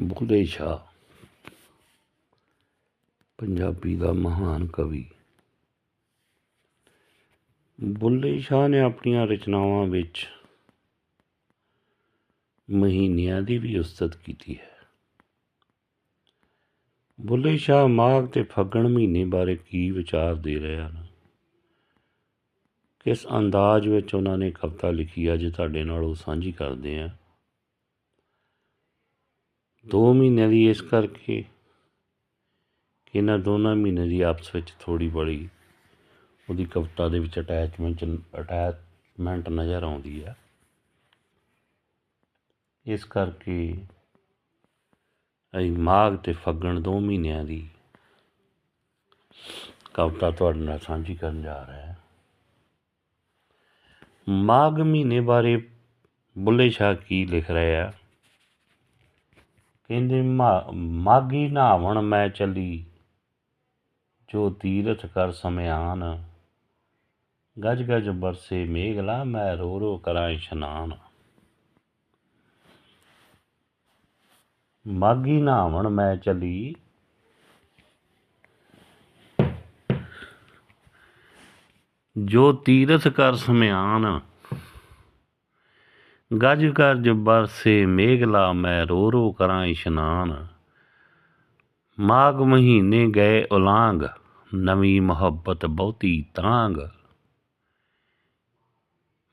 ਬੁੱਲੇ ਸ਼ਾਹ ਪੰਜਾਬੀ ਦਾ ਮਹਾਨ ਕਵੀ। ਬੁੱਲੇ ਸ਼ਾਹ ਨੇ ਆਪਣੀਆਂ ਰਚਨਾਵਾਂ ਵਿੱਚ ਮਹੀਨਿਆਂ ਦੀ ਵੀ ਉਸਤਤ ਕੀਤੀ ਹੈ। ਬੁੱਲੇ ਸ਼ਾਹ ਮਾਘ ਤੇ ਫੱਗਣ ਮਹੀਨੇ ਬਾਰੇ ਕੀ ਵਿਚਾਰ ਦੇ ਰਹੇ ਹਨ? ਕਿਸ ਅੰਦਾਜ਼ ਵਿੱਚ ਉਹਨਾਂ ਨੇ ਕਵਿਤਾ ਲਿਖੀ ਅੱਜ ਤੁਹਾਡੇ ਨਾਲ ਉਹ ਸਾਂਝੀ ਕਰਦੇ ਆ ਦੋ ਮਹੀਨਿਆਂ ਦੀ ਇਸ ਕਰਕੇ ਕਿ ਇਹਨਾਂ ਦੋਨਾਂ ਮਹੀਨਿਆਂ ਦੀ ਆਪਸ ਵਿੱਚ ਥੋੜ੍ਹੀ ਬੜੀ ਉਹਦੀ ਕਵਿਤਾ ਦੇ ਵਿੱਚ ਅਟੈਚਮੈਂਟ ਅਟੈਚਮੈਂਟ ਨਜ਼ਰ ਆਉਂਦੀ ਆ। ਇਸ ਕਰਕੇ ਅਸੀਂ ਮਾਘ ਤੇ ਫੱਗਣ ਦੋ ਮਹੀਨਿਆਂ ਦੀ ਕਵਿਤਾ ਤੁਹਾਡੇ ਨਾਲ ਸਾਂਝੀ ਕਰਨ ਜਾ ਰਿਹਾ ਹਾਂ। ਮਾਘ ਮਹੀਨੇ ਬਾਰੇ ਬੁੱਲੇ ਸ਼ਾਹ ਕੀ ਲਿਖ ਰਹੇ ਆ? ਕਹਿੰਦੇ, ਮਾ- ਮਾਘੀ ਨਹਾਵਣ ਮੈਂ ਚਲੀ, ਜੋ ਤੀਰਥ ਕਰ ਸਮਿਆਨ। ਗਜ ਗਜ ਬਰਸੇ ਮੇਘਲਾ, ਮੈਂ ਰੋ ਰੋ ਕਰਾਂ ਇਸ਼ਨਾਨ। ਮਾਘੀ ਨਹਾਵਣ ਮੈਂ ਚਲੀ। ਜੋ ਤੀਰਥ ਕਰ ਸਮਿਆਨ ਗਜ ਗਜ ਬਰਸੇ ਮੇਘਲਾ ਮੈਂ ਰੋ ਰੋ ਕਰਾਂ ਇਸ਼ਨਾਨ ਮਾਘ ਮਹੀਨੇ ਗਏ ਉਲਾਂਗ ਨਵੀਂ ਮੁਹੱਬਤ ਬਹੁਤੀ ਤਾਂਗ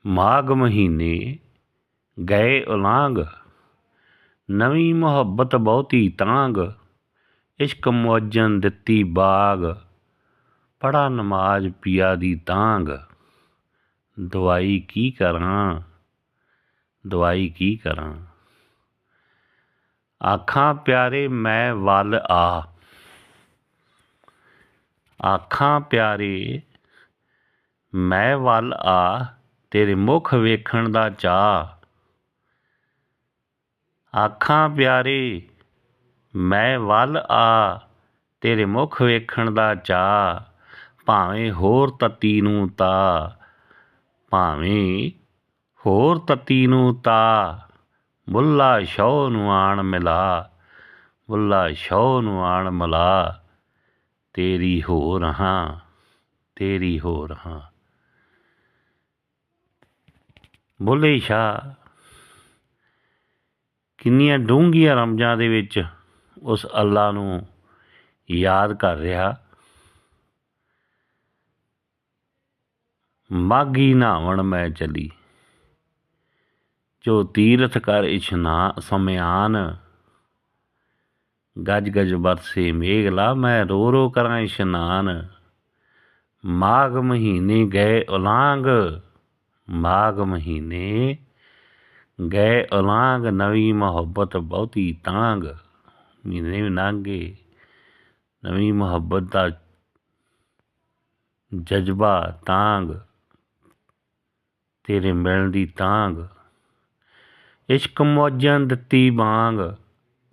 ਮਾਘ ਮਹੀਨੇ ਗਏ ਉਲਾਂਗ ਨਵੀਂ ਮੁਹੱਬਤ ਬਹੁਤੀ ਤਾਂਗ ਇਸ਼ਕ ਮੁਅੱਜਨ ਦਿੱਤੀ ਬਾਗ ਪੜਾ ਨਮਾਜ਼ ਪਿਆ ਦੀ ਤਾਂਗ ਦਵਾਈ ਕੀ ਕਰਾਂ ਦਵਾਈ ਕੀ ਕਰਾਂ? ਆਖਾਂ, ਪਿਆਰੇ, ਮੈਂ ਵੱਲ ਆ। ਆਖਾਂ, ਪਿਆਰੇ, ਮੈਂ ਵੱਲ ਆ, ਤੇਰੇ ਮੁਖ ਵੇਖਣ ਦਾ ਚਾ ਆਖਾਂ, ਪਿਆਰੇ, ਮੈਂ ਵੱਲ ਆ, ਤੇਰੇ ਮੁਖ ਵੇਖਣ ਦਾ ਚਾ ਭਾਵੇਂ ਹੋਰ ਤਤੀ ਨੂੰ ਤਾ ਭਾਵੇਂ ਹੋਰ ਤਤੀ ਨੂੰ ਤਾ ਬੁੱਲਾ ਸ਼ੌ ਨੂੰ ਆਣ ਮਿਲਾ ਬੁੱਲਾ ਸ਼ੌ ਨੂੰ ਆਣ ਮਿਲਾ, ਤੇਰੀ ਹੋ ਰਹਾ, ਤੇਰੀ ਹੋ ਰਹਾ। ਬੁੱਲੇ ਸ਼ਾਹ, ਕਿੰਨੀਆਂ ਡੂੰਘੀਆਂ ਰਮਜਾਂ ਦੇ ਵਿੱਚ ਉਸ ਅੱਲਾ ਨੂੰ ਯਾਦ ਕਰ ਰਿਹਾ। ਮਾਗੀ ਨਹਾਵਣ ਮੈਂ ਚਲੀ। ਜੋ ਤੀਰਥ ਕਰ ਇਸ਼ਨਾ ਸਮਿਆਨ, ਗਜ ਗਜ ਬਰਸੇ ਮੇਘਲਾ, ਮੈਂ ਰੋ ਰੋ ਕਰਾਂ ਇਸ਼ਨਾਨ ਮਾਘ ਮਹੀਨੇ ਗਏ ਉਲਾਂਗ, ਮਾਘ ਮਹੀਨੇ ਗਏ ਉਲਾਂਗ, ਨਵੀਂ ਮੁਹੱਬਤ ਬਹੁਤੀ ਤਾਂਗ। ਮਹੀਨੇ ਵੀ ਲੰਘੇ ਨਵੀਂ ਮੁਹੱਬਤ ਦਾ ਜਜ਼ਬਾ ਤਾਂਗ, ਤੇਰੇ ਮਿਲਣ ਦੀ ਤਾਂਗ। ਇਸ਼ਕ ਮੌਜਾਂ ਦਿੱਤੀ ਬਾਂਗ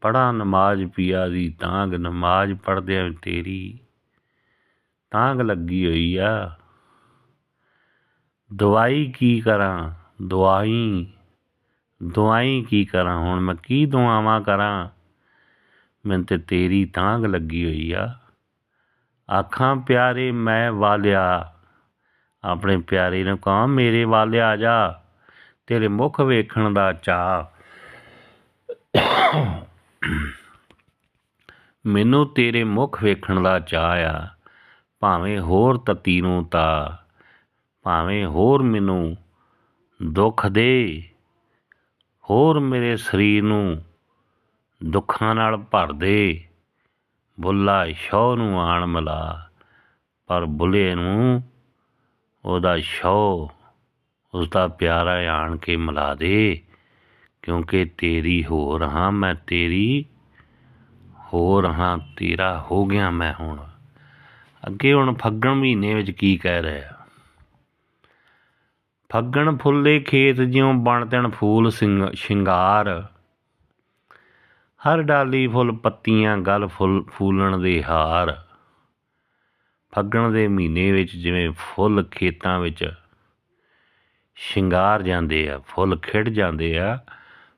ਪੜਾ ਨਮਾਜ਼ ਪਿਆ ਦੀ ਤਾਂਗ, ਨਮਾਜ਼ ਪੜ੍ਹਦਿਆਂ ਤੇਰੀ ਤਾਂਗ ਲੱਗੀ ਹੋਈ ਆ। ਦਵਾਈ ਕੀ ਕਰਾਂ ਦਵਾਈ ਦਵਾਈ ਕੀ ਕਰਾਂ, ਹੁਣ ਮੈਂ ਕੀ ਦੁਆਵਾਂ ਕਰਾਂ? ਮੈਨੂੰ ਤੇ ਤੇਰੀ ਤਾਂਗ ਲੱਗੀ ਹੋਈ ਆ। ਆਖਾਂ, ਪਿਆਰੇ ਮੈਂ ਵਾਲਿਆ, ਆਪਣੇ ਪਿਆਰੇ ਨੂੰ ਕਹਾਂ ਮੇਰੇ ਵਾਲਿਆ ਆ ਜਾ? ਤੇਰੇ ਮੁਖ ਵੇਖਣ ਦਾ ਚਾਹ ਮੈਨੂੰ ਤੇਰੇ ਮੁਖ ਵੇਖਣ ਦਾ ਚਾਹ ਆ। ਭਾਵੇਂ ਹੋਰ ਤਤੀ ਨੂੰ ਤਾ, ਭਾਵੇਂ ਹੋਰ ਮੈਨੂੰ ਦੁੱਖ ਦੇ, ਹੋਰ ਮੇਰੇ ਸਰੀਰ ਨੂੰ ਦੁੱਖਾਂ ਨਾਲ ਭਰ ਦੇ। ਬੁੱਲਾ ਸ਼ੌ ਨੂੰ ਆਣ ਮਿਲਾ, ਪਰ ਬੁੱਲੇ ਨੂੰ ਉਹਦਾ ਸ਼ੌ ਉਸਦਾ ਪਿਆਰਾ ਆਣ ਕੇ ਮਿਲਾ ਦੇ, ਕਿਉਂਕਿ ਤੇਰੀ ਹੋ ਰਹਾ ਮੈਂ ਤੇਰੀ ਹੋ ਰਹਾ ਤੇਰਾ ਹੋ ਗਿਆ ਮੈਂ ਹੁਣ। ਅੱਗੇ ਹੁਣ ਫੱਗਣ ਮਹੀਨੇ ਵਿੱਚ ਕੀ ਕਹਿ ਰਿਹਾ ਫੱਗਣ ਫੁੱਲੇ ਖੇਤ ਜਿਉਂ ਬਣ ਤਣ ਫੂਲ ਸਿੰਘ ਸ਼ਿੰਗਾਰ। ਹਰ ਡਾਲੀ ਫੁੱਲ ਪੱਤੀਆਂ, ਗਲ ਫੁੱਲ ਫੂਲਣ ਦੇ ਹਾਰ। ਫੱਗਣ ਦੇ ਮਹੀਨੇ ਵਿੱਚ ਜਿਵੇਂ ਫੁੱਲ ਖੇਤਾਂ ਵਿੱਚ ਸ਼ਿੰਗਾਰ ਜਾਂਦੇ ਆ, ਫੁੱਲ ਖਿੜ ਜਾਂਦੇ ਆ।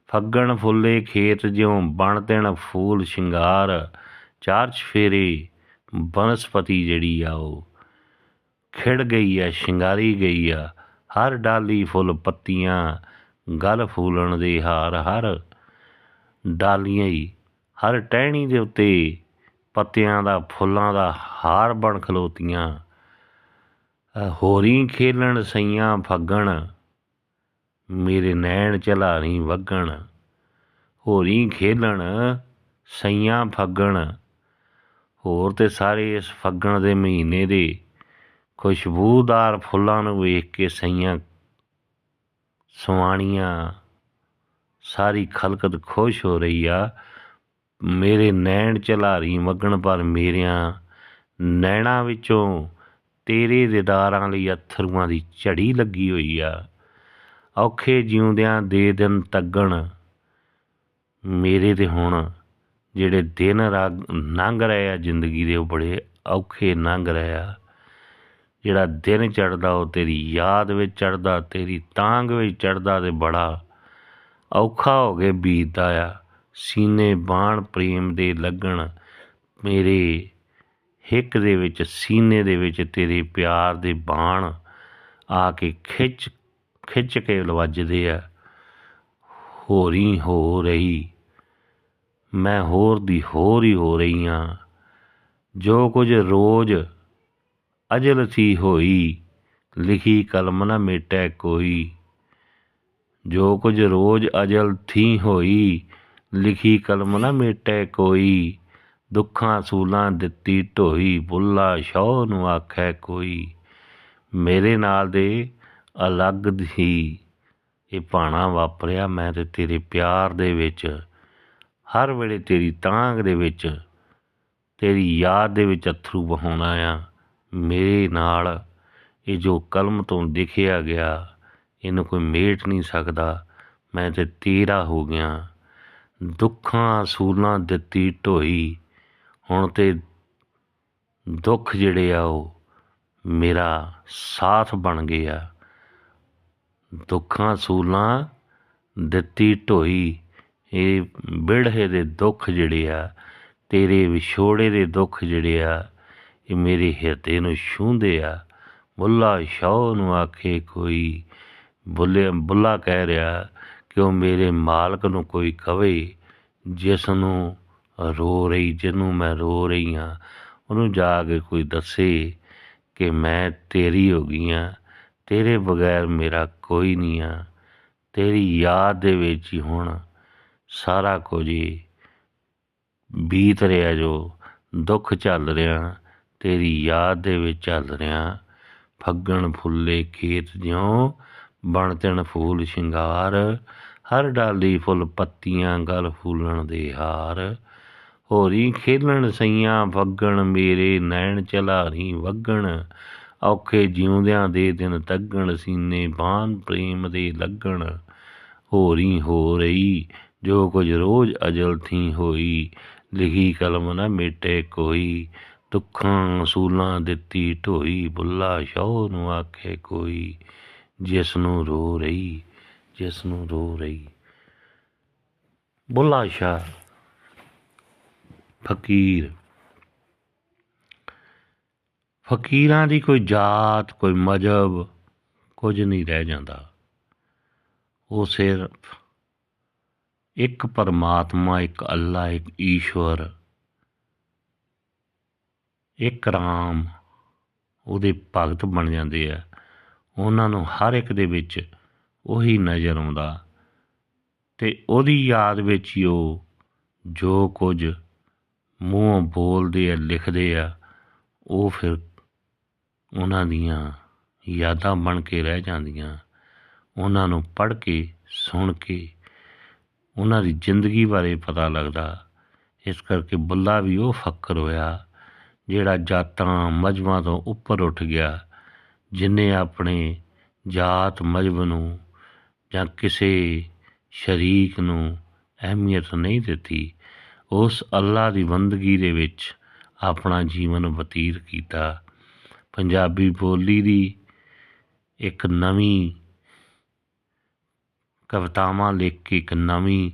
ਫੱਗਣ ਫੁੱਲੇ ਖੇਤ ਜਿਉਂ ਬਣ ਤਿਣ ਫੂਲ ਸ਼ਿੰਗਾਰ। ਚਾਰ ਚਫੇਰੇ ਬਨਸਪਤੀ ਜਿਹੜੀ ਆ ਉਹ ਖਿੜ ਗਈ ਆ, ਸ਼ਿੰਗਾਰੀ ਗਈ ਆ। ਹਰ ਡਾਲੀ ਫੁੱਲ ਪੱਤੀਆਂ, ਗਲ ਫੂਲਣ ਦੇ ਹਾਰ, ਹਰ ਡਾਲੀਆਂ ਹੀ ਹਰ ਟਹਿਣੀ ਦੇ ਉੱਤੇ ਪੱਤਿਆਂ ਦਾ, ਫੁੱਲਾਂ ਦਾ ਹਾਰ ਬਣ ਖਲੋਤੀਆਂ। ਹੋਰੀ ਖੇਲਣ ਸਈਆਂ ਫੱਗਣ, ਮੇਰੇ ਨੈਣ ਚਲਾਰੀ ਵਗਣ। ਹੋਰੀ ਖੇਲਣ ਸਈਆਂ ਫੱਗਣ, ਹੋਰ ਤੇ ਸਾਰੇ ਇਸ ਫੱਗਣ ਦੇ ਮਹੀਨੇ ਦੇ ਖੁਸ਼ਬੂਦਾਰ ਫੁੱਲਾਂ ਨੂੰ ਵੇਖ ਕੇ ਸਈਆਂ ਸਵਾਣੀਆਂ, ਸਾਰੀ ਖਲਕਤ ਖੁਸ਼ ਹੋ ਰਹੀ ਆ। ਮੇਰੇ ਨੈਣ ਚਲਾਰੀ ਮਗਣ ਪਰ ਮੇਰਿਆਂ ਨੈਣਾ ਵਿੱਚੋਂ ਤੇਰੇ ਦਿਦਾਰਾਂ ਲਈ ਅੱਥਰੂਆਂ ਦੀ ਝੜੀ ਲੱਗੀ ਹੋਈ ਆ। ਔਖੇ ਜਿਉਂਦਿਆਂ ਦੇ ਦਿਨ ਤੱਗਣ, ਮੇਰੇ ਤੇ ਹੁਣ, ਜਿਹੜੇ ਦਿਨ ਰਾਗ ਲੰਘ ਰਹੇ ਆ, ਜ਼ਿੰਦਗੀ ਦੇ ਉਹ ਬੜੇ ਔਖੇ ਲੰਘ ਰਹੇ ਆ। ਜਿਹੜਾ ਦਿਨ ਚੜਦਾ ਉਹ ਤੇਰੀ ਯਾਦ ਵਿੱਚ ਚੜਦਾ ਤੇਰੀ ਤਾਂਗ ਵਿੱਚ ਚੜਦਾ ਤੇ ਬੜਾ ਔਖਾ ਹੋ ਕੇ ਬੀਤਦਾ ਆ। ਸੀਨੇ ਬਾਣ ਪ੍ਰੇਮ ਦੇ ਲੱਗਣ, ਮੇਰੇ ਹਿੱਕ ਦੇ ਵਿੱਚ, ਸੀਨੇ ਦੇ ਵਿੱਚ ਤੇਰੇ ਪਿਆਰ ਦੇ ਬਾਣ ਆ ਕੇ ਖਿੱਚ ਖਿੱਚ ਕੇ ਲਵਜਦੇ ਆ। ਹੋਰੀ ਹੋ ਰਹੀ, ਮੈਂ ਹੋਰ ਦੀ ਹੋਰ ਹੀ ਹੋ ਰਹੀ ਹਾਂ ਜੋ ਕੁਝ ਰੋਜ਼ ਅਜਲ ਸੀ ਹੋਈ, ਲਿਖੀ ਕਲਮ ਨਾ ਮੇਟੈ ਕੋਈ। ਜੋ ਕੁਝ ਰੋਜ਼ ਅਜਲ ਥੀ ਹੋਈ, ਲਿਖੀ ਕਲਮ ਨਾ ਮੇਟੈ ਕੋਈ। ਦੁੱਖਾਂ ਅਸੂਲਾਂ ਦਿੱਤੀ ਢੋਈ ਬੁੱਲਾ ਸ਼ੌ ਨੂੰ ਆਖੈ ਕੋਈ। ਮੇਰੇ ਨਾਲ ਦੇ ਅਲੱਗ ਹੀ ਇਹ ਭਾਣਾ ਵਾਪਰਿਆ ਮੈਂ ਤੇ ਤੇਰੇ ਪਿਆਰ ਦੇ ਵਿੱਚ। ਹਰ ਵੇਲੇ ਤੇਰੀ ਤਾਂਗ ਦੇ ਵਿੱਚ, ਤੇਰੀ ਯਾਦ ਦੇ ਵਿੱਚ ਅਥਰੂ ਵਹਾਉਣਾ ਆ। ਮੇਰੇ ਨਾਲ ਇਹ ਜੋ ਕਲਮ ਤੋਂ ਲਿਖਿਆ ਗਿਆ, ਇਹਨੂੰ ਕੋਈ ਮੇਟ ਨਹੀਂ ਸਕਦਾ। ਮੈਂ ਤੇ ਤੇਰਾ ਹੋ ਗਿਆ। ਦੁੱਖਾਂ ਅਸੂਲਾਂ ਦਿੱਤੀ ਢੋਈ ਹੁਣ ਤਾਂ ਦੁੱਖ ਜਿਹੜੇ ਆ ਉਹ ਮੇਰਾ ਸਾਥ ਬਣ ਗਏ ਆ। ਦੁੱਖਾਂ ਸੂਲਾਂ ਦਿੱਤੀ ਢੋਈ, ਇਹ ਬਿੜਹੇ ਦੇ ਦੁੱਖ ਜਿਹੜੇ ਆ, ਤੇਰੇ ਵਿਛੋੜੇ ਦੇ ਦੁੱਖ ਜਿਹੜੇ ਆ, ਇਹ ਮੇਰੇ ਹਿਰਦੇ ਨੂੰ ਛੂੰਹਦੇ ਆ। ਬੁੱਲਾ ਸ਼ੌ ਨੂੰ ਆਖੇ ਕੋਈ ਬੁੱਲੇ ਬੁੱਲਾ ਕਹਿ ਰਿਹਾ ਕਿ ਉਹ ਮੇਰੇ ਮਾਲਕ ਨੂੰ ਕੋਈ ਕਵੇ, ਜਿਸ ਨੂੰ ਰੋ ਰਹੀ, ਜਿਹਨੂੰ ਮੈਂ ਰੋ ਰਹੀ ਹਾਂ, ਉਹਨੂੰ ਜਾ ਕੇ ਕੋਈ ਦੱਸੇ ਕਿ ਮੈਂ ਤੇਰੀ ਹੋ ਗਈ ਹਾਂ। ਤੇਰੇ ਬਗੈਰ ਮੇਰਾ ਕੋਈ ਨਹੀਂ ਆ ਤੇਰੀ ਯਾਦ ਦੇ ਵਿੱਚ ਹੀ ਹੁਣ ਸਾਰਾ ਕੁਝ ਹੀ ਬੀਤ ਰਿਹਾ, ਜੋ ਦੁੱਖ ਚੱਲ ਰਿਹਾ, ਤੇਰੀ ਯਾਦ ਦੇ ਵਿੱਚ ਚੱਲ ਰਿਹਾ। ਫੱਗਣ ਫੁੱਲੇ ਖੇਤ ਜਿਉ ਬਣ ਤਿਣ ਫੂਲ ਸ਼ਿੰਗਾਰ, ਹਰ ਡਾਲੀ ਫੁੱਲ ਪੱਤੀਆਂ, ਗਲ ਫੂਲਣ ਦੇ ਹਾਰ। ਹੋਰੀ ਖੇਲਣ ਸਈਆਂ ਫੱਗਣ ਮੇਰੇ ਨੈਣ ਚਲਾਰੀ ਵਗਣ। ਔਖੇ ਜਿਉਂਦਿਆਂ ਦੇ ਦਿਨ ਤੱਗਣ, ਸੀਨੇ ਬਾਨ ਪ੍ਰੇਮ ਦੇ ਲੱਗਣ। ਹੋਰੀ ਹੋ ਰਹੀ, ਜੋ ਕੁਝ ਰੋਜ਼ ਅਜਲ ਥੀ ਹੋਈ, ਲਿਖੀ ਕਲਮ ਨਾ ਮੇਟੇ ਕੋਈ। ਦੁੱਖਾਂ ਅਸੂਲਾਂ ਦਿੱਤੀ ਢੋਈ, ਬੁੱਲਾ ਸ਼ੌ ਨੂੰ ਆਖੇ ਕੋਈ। ਜਿਸ ਨੂੰ ਰੋ ਰਹੀ ਜਿਸ ਨੂੰ ਰੋ ਰਹੀ। ਬੁੱਲਾ ਸ਼ਾਹ। ਫਕੀਰ। ਫਕੀਰਾਂ ਦੀ ਕੋਈ ਜਾਤ, ਕੋਈ ਮਜਹਬ ਕੁਝ ਨਹੀਂ ਰਹਿ ਜਾਂਦਾ। ਉਹ ਸਿਰਫ ਇੱਕ ਪਰਮਾਤਮਾ, ਇੱਕ ਅੱਲਾ ਇੱਕ ਈਸ਼ਵਰ, ਇੱਕ ਰਾਮ ਉਹਦੇ ਭਗਤ ਬਣ ਜਾਂਦੇ ਆ। ਉਹਨਾਂ ਨੂੰ ਹਰ ਇੱਕ ਦੇ ਵਿੱਚ ਉਹੀ ਨਜ਼ਰ ਆਉਂਦਾ ਤੇ ਉਹਦੀ ਯਾਦ ਵਿੱਚ ਹੀ ਉਹ ਜੋ ਕੁਝ ਮੂੰਹੋਂ ਬੋਲਦੇ ਆ, ਲਿਖਦੇ ਆ, ਉਹ ਫਿਰ ਉਹਨਾਂ ਦੀਆਂ ਯਾਦਾਂ ਬਣ ਕੇ ਰਹਿ ਜਾਂਦੀਆਂ। ਉਹਨਾਂ ਨੂੰ ਪੜ੍ਹ ਕੇ, ਸੁਣ ਕੇ ਉਹਨਾਂ ਦੀ ਜ਼ਿੰਦਗੀ ਬਾਰੇ ਪਤਾ ਲੱਗਦਾ। ਇਸ ਕਰਕੇ ਬੁੱਲਾ ਵੀ ਉਹ ਫੱਕਰ ਹੋਇਆ, ਜਿਹੜਾ ਜਾਤਾਂ ਮਜਮਾਂ ਤੋਂ ਉੱਪਰ ਉੱਠ ਗਿਆ, ਜਿਨੇ ਆਪਣੇ ਜਾਤ ਮਜਬ ਨੂੰ ਜਾਂ ਕਿਸੇ ਸ਼ਰੀਕ ਨੂੰ ਅਹਿਮੀਅਤ ਨਹੀਂ ਦਿੱਤੀ। ਉਸ ਅੱਲਾ ਦੀ ਬੰਦਗੀ ਦੇ ਵਿੱਚ ਆਪਣਾ ਜੀਵਨ ਬਤੀਤ ਕੀਤਾ। ਪੰਜਾਬੀ ਬੋਲੀ ਦੀ ਇੱਕ ਨਵੀਂ ਕਵਿਤਾਵਾਂ ਲਿਖ ਕੇ ਇੱਕ ਨਵੀਂ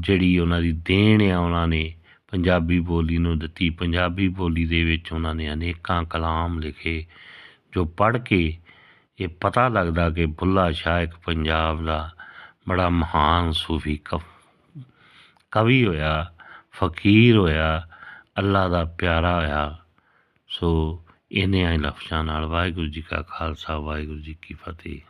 ਜਿਹੜੀ ਉਹਨਾਂ ਦੀ ਦੇਣ ਆ, ਉਹਨਾਂ ਨੇ ਪੰਜਾਬੀ ਬੋਲੀ ਨੂੰ ਦਿੱਤੀ। ਪੰਜਾਬੀ ਬੋਲੀ ਦੇ ਵਿੱਚ ਉਹਨਾਂ ਨੇ ਅਨੇਕਾਂ ਕਲਾਮ ਲਿਖੇ ਜੋ ਪੜ੍ਹ ਕੇ ਇਹ ਪਤਾ ਲੱਗਦਾ ਕਿ ਬੁੱਲ੍ਹਾ ਸ਼ਾਹ ਇੱਕ ਪੰਜਾਬ ਦਾ ਬੜਾ ਮਹਾਨ ਸੂਫੀ ਕਵ, ਕਵੀ ਹੋਇਆ। ਫਕੀਰ ਹੋਇਆ ਅੱਲਾ ਦਾ ਪਿਆਰਾ ਹੋਇਆ, ਸੋ ਇਹਨੇ ਲਫ਼ਜ਼ਾਂ ਨਾਲ ਵਾਹਿਗੁਰੂ ਜੀ ਕਾ ਖਾਲਸਾ, ਵਾਹਿਗੁਰੂ ਜੀ ਕੀ ਫਤਿਹ।